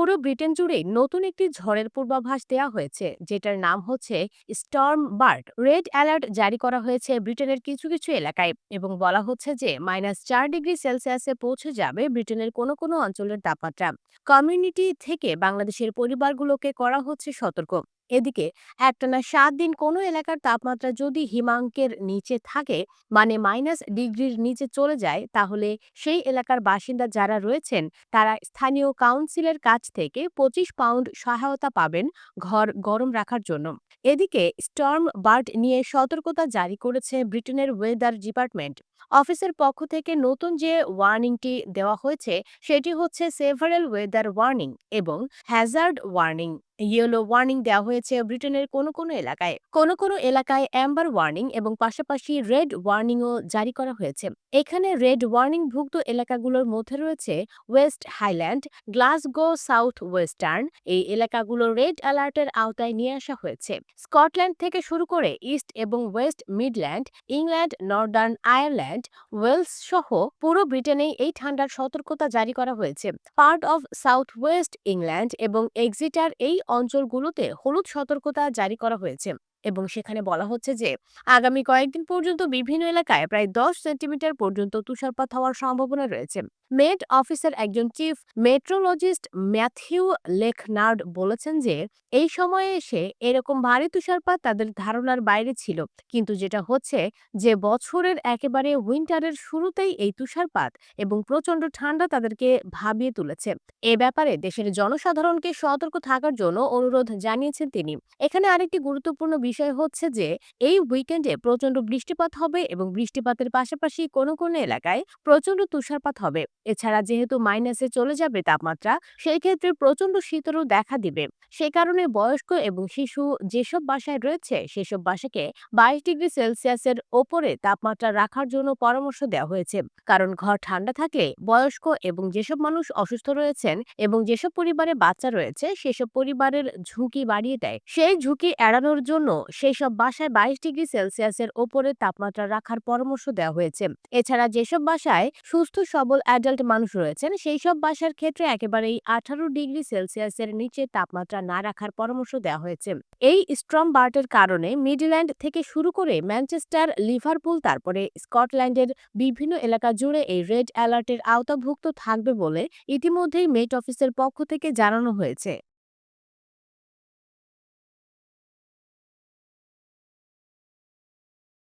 পুরো ব্রিটেন জুড়েই নতুন একটি ঝড়ের পূর্বাভাস দেওয়া হয়েছে, যেটার নাম হচ্ছে স্টর্ম বার্ড রেড অ্যালার্ট জারি করা হয়েছে ব্রিটেনের কিছু কিছু এলাকায় এবং বলা হচ্ছে যে মাইনাস চার ডিগ্রি সেলসিয়াসে পৌঁছে যাবে ব্রিটেনের কোনো কোনো অঞ্চলের তাপমাত্রা। কমিউনিটি থেকে বাংলাদেশের পরিবারগুলোকে করা হচ্ছে সতর্ক। এদিকে একটানা সাত দিন কোনো এলাকার তাপমাত্রা যদি হিমাঙ্কের নিচে থাকে মানে মাইনাস ডিগ্রির নিচে চলে যায়, তাহলে সেই এলাকার বাসিন্দা যারা রয়েছেন, তারা স্থানীয় কাউন্সিলের কাছ থেকে পঁচিশ পাউন্ড সহায়তা পাবেন ঘর গরম রাখার জন্য। এদিকে স্টর্ম বার্ড নিয়ে সতর্কতা জারি করেছে ব্রিটেনের ওয়েদার ডিপার্টমেন্ট। অফিসের পক্ষ থেকে নতুন যে ওয়ার্নিংটি দেওয়া হয়েছে, সেটি হচ্ছে সেভারেল ওয়েদার ওয়ার্নিং এবং হ্যাজার্ড ওয়ার্নিং। ইয়েলো ওয়ার্নিং দেওয়া হয়েছে ব্রিটেনের কোনো কোনো এলাকায়। কোনো কোনো এলাকায় অ্যাম্বার ওয়ার্নিং এবং পাশাপাশি রেড ওয়ার্নিংও জারি করা হয়েছে। এখানে রেড ওয়ার্নিং ভুক্ত এলাকাগুলোর মধ্যে রয়েছে West Highland Glasgow South Western এই এলাকাগুলো রেড অ্যালার্টের আওতায় নিয়ে আসা হয়েছে। স্কটল্যান্ড থেকে শুরু করে ইস্ট এবং West Midland England Northern Ireland Wales সহ পুরো ব্রিটেনেই এই ঠান্ডার সতর্কতা জারি করা হয়েছে। Part of South West England এবং এক্সিটার এই অঞ্চলগুলোতে হলুদ সতর্কতা জারি করা হয়েছে। এবং সেখানে বলা হচ্ছে যে, আগামী কয়েকদিন পর্যন্ত বিভিন্ন এলাকায় প্রায় দশ সেন্টিমিটার পর্যন্ত তুষারপাত হওয়ার সম্ভাবনা রয়েছে। মেট অফিসের একজন চিফ মেট্রোলজিস্ট ম্যাথিউ লেখনার্ড বলেছেন যে, এই সময়ে এসে এরকম ভারী তুষারপাত তাদের ধারণার বাইরে ছিল। কিন্তু যেটা হচ্ছে যে, বছরের একেবারে উইন্টারের শুরুতেই এই তুষারপাত এবং প্রচণ্ড ঠান্ডা তাদেরকে ভাবিয়ে তুলেছে। এ ব্যাপারে দেশের জনসাধারণকে সতর্ক থাকার জন্য অনুরোধ জানিয়েছেন তিনি। এখানে আরেকটি গুরুত্বপূর্ণ বিষয় হচ্ছে যে, এই উইকেন্ডে প্রচণ্ড বৃষ্টিপাত হবে এবং বৃষ্টিপাতের পাশাপাশি কোনো কোনো এলাকায় প্রচণ্ড তুষারপাত হবে। এছাড়া যেহেতু মাইনাসে চলে যাবে তাপমাত্রা সেই ক্ষেত্রে প্রচণ্ড শীতেরও দেখা দিবে। সে কারণে বয়স্ক এবং শিশু যেসব বাসায় রয়েছে, সেসব বাসাকে বাইশ ডিগ্রি সেলসিয়াসের ওপরে তাপমাত্রা রাখার জন্য পরামর্শ দেওয়া হয়েছে। কারণ ঘর ঠান্ডা থাকলে বয়স্ক এবং যেসব মানুষ অসুস্থ রয়েছেন এবং যেসব পরিবারে বাচ্চা রয়েছে, সেসব পরিবারের ঝুঁকি বাড়িয়ে দেয়। সেই ঝুঁকি এড়ানোর জন্য সেই সব বাসায় বাইশ ডিগ্রি সেলসিয়াসের ওপরে তাপমাত্রা রাখার পরামর্শ দেওয়া হয়েছে। এছাড়া যেসব বাসায় সুস্থ, সবল অ্যাডাল্ট মানুষ রয়েছেন, সেই সব বাসার ক্ষেত্রে একেবারেই আঠারো ডিগ্রি সেলসিয়াসের নিচে তাপমাত্রা না রাখার পরামর্শ দেওয়া হয়েছে। এই স্ট্রম বার্টের কারণে মিডল্যান্ড থেকে শুরু করে ম্যানচেস্টার, লিভারপুল, তারপরে স্কটল্যান্ডের বিভিন্ন এলাকা জুড়ে এই রেড অ্যালার্টের আওতাভুক্ত থাকবে বলে ইতিমধ্যেই মেট অফিসের পক্ষ থেকে জানানো হয়েছে।